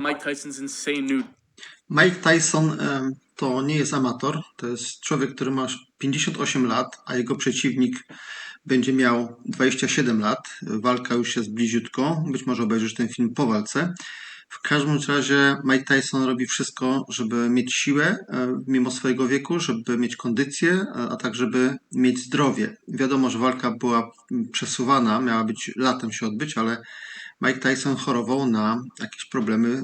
Mike Tyson's insane new Mike Tyson to nie jest amator, to jest człowiek, który ma 58 lat, a jego przeciwnik będzie miał 27 lat. Walka już jest bliziutko, być może obejrzysz ten film po walce. W każdym razie Mike Tyson robi wszystko, żeby mieć siłę e, mimo swojego wieku, żeby mieć kondycję, a a tak żeby mieć zdrowie. Wiadomo, że walka była przesuwana, miała być latem się odbyć, ale Mike Tyson chorował na jakieś problemy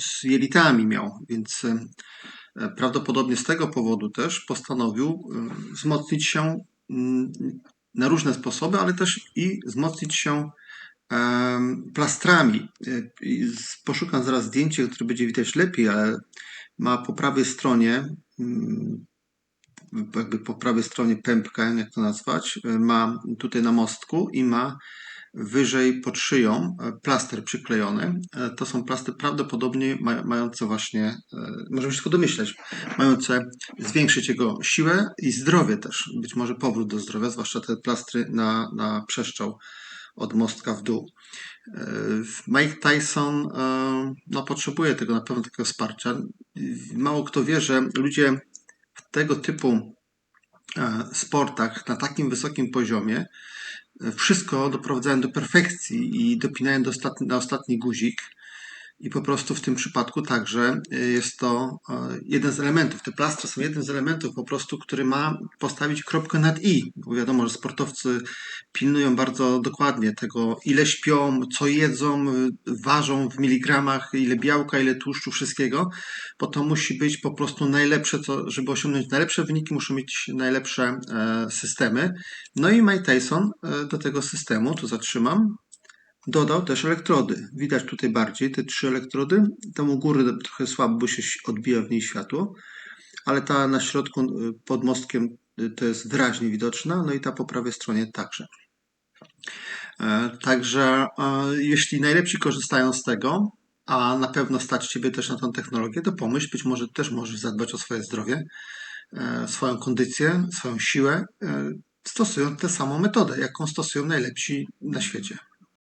z jelitami miał, więc e, prawdopodobnie z tego powodu też postanowił e, wzmocnić się mm, na różne sposoby, ale też i wzmocnić się plastrami. E, i z- Poszukam zaraz zdjęcie, które będzie widać lepiej, ale ma po prawej stronie mm, jakby po prawej stronie pępka, jak to nazwać, ma tutaj na mostku i ma wyżej pod szyją e, plaster przyklejony. E, To są plastry prawdopodobnie ma- mające właśnie, e, możemy się tylko domyśleć, mające zwiększyć jego siłę i zdrowie też, być może powrót do zdrowia, zwłaszcza te plastry na, na przeszczał od mostka w dół. Mike Tyson no, potrzebuje tego na pewno takiego wsparcia. Mało kto wie, że ludzie w tego typu sportach na takim wysokim poziomie wszystko doprowadzają do perfekcji i dopinają do ostatni, na ostatni guzik. I po prostu w tym przypadku także e, jest to e, jeden z elementów. Te plastry są jednym z elementów po prostu, który ma postawić kropkę nad i. Bo wiadomo, że sportowcy pilnują bardzo dokładnie tego, ile śpią, co jedzą, ważą w miligramach, ile białka, ile tłuszczu, wszystkiego, bo to musi być po prostu najlepsze, co, żeby osiągnąć najlepsze wyniki, muszą mieć najlepsze e, systemy. No i Mike Tyson do tego systemu, tu zatrzymam, dodał też elektrody. Widać tutaj bardziej te trzy elektrody. Tam u góry trochę słabo, bo się odbija w niej światło, ale ta na środku y, pod mostkiem y, to jest wyraźnie widoczna, no i ta po prawej stronie także. E, Także e, jeśli najlepsi korzystają z tego, a na pewno stać Ciebie też na tą technologię, to pomyśl, być może też możesz zadbać o swoje zdrowie, e, swoją kondycję, swoją siłę, stosując tę samą metodę, jaką stosują najlepsi na świecie.